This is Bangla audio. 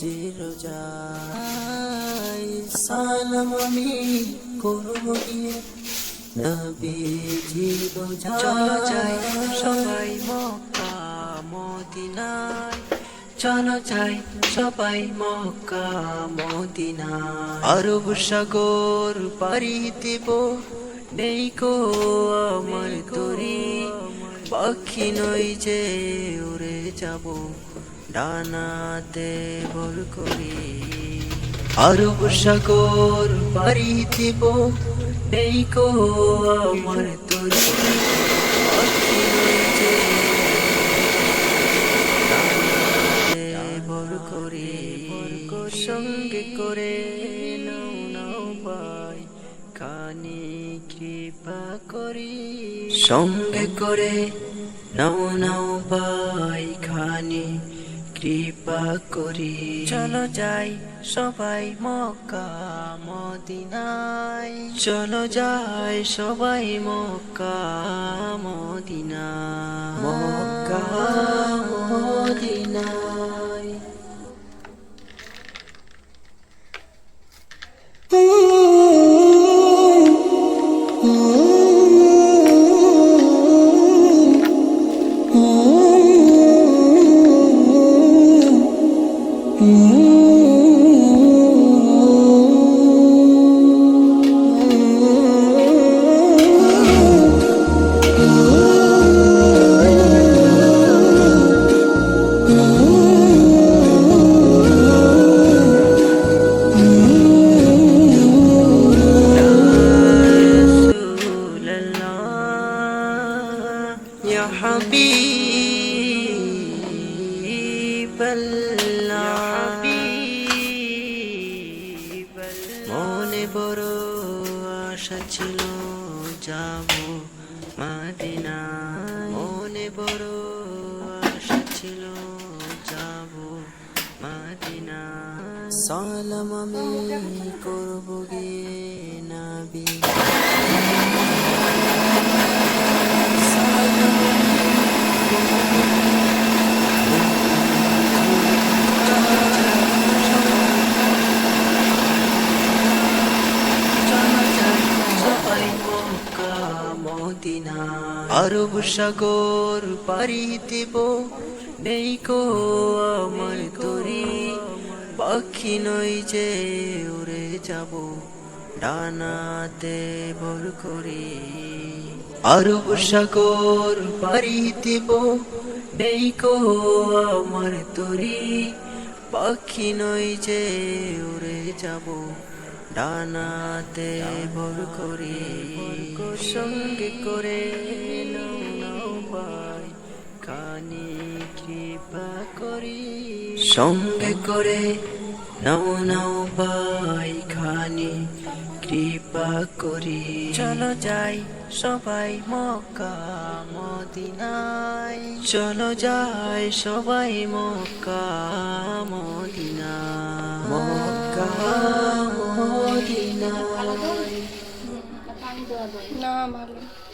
জিরোজাই সালাম আমি করব গিয়ে চলো যাই সবাই মক্কা মদিনায়। চলো যাই সবাই মক্কা মদিনায়। আরব সাগর পাড়ি দেব। নেই কো আমার তরি পাখি নই যে উড়ে যাব। ডানাতে ভর করি। আরব সাগর পাড়ি দেব। নেই কো আমার তরি। ভর করি। সঙ্গে করে নাও নাও ভাই। কানে কৃপা করি। সঙ্গে করে নাও নাও ভাই। খানে কৃপা করি। চলো যাই সবাই মক্কা মদিনায়। চলো যাই সবাই মক্কা মদিনা মক্কা মদিনায়। মনে বড় আশা ছিল যাব মাদিনা মনে বড় আশা ছিল যাব মাদিনা সালাম আমি করব গিয়ে নাবি। আরব সাগর পাড়ি দেব। নেই কো আমার তরি। পাখি নই যে উড়ে যাব। ডানাতে ভর করি। আরব সাগর পাড়ি দেব। নেই কো আমার তরি। পাখি নই যে উড়ে যাব। ডানাতে ভর করে সঙ্গে করে ভাই কানে কৃপা করি। সঙ্গে করে নৌ নৌবাই খা কৃপা করি। চলো যাই সবাই মক্কা মদিনায়। চলো যাই সবাই মক্কা মদিনা মক্কা মদিনা না ভালো।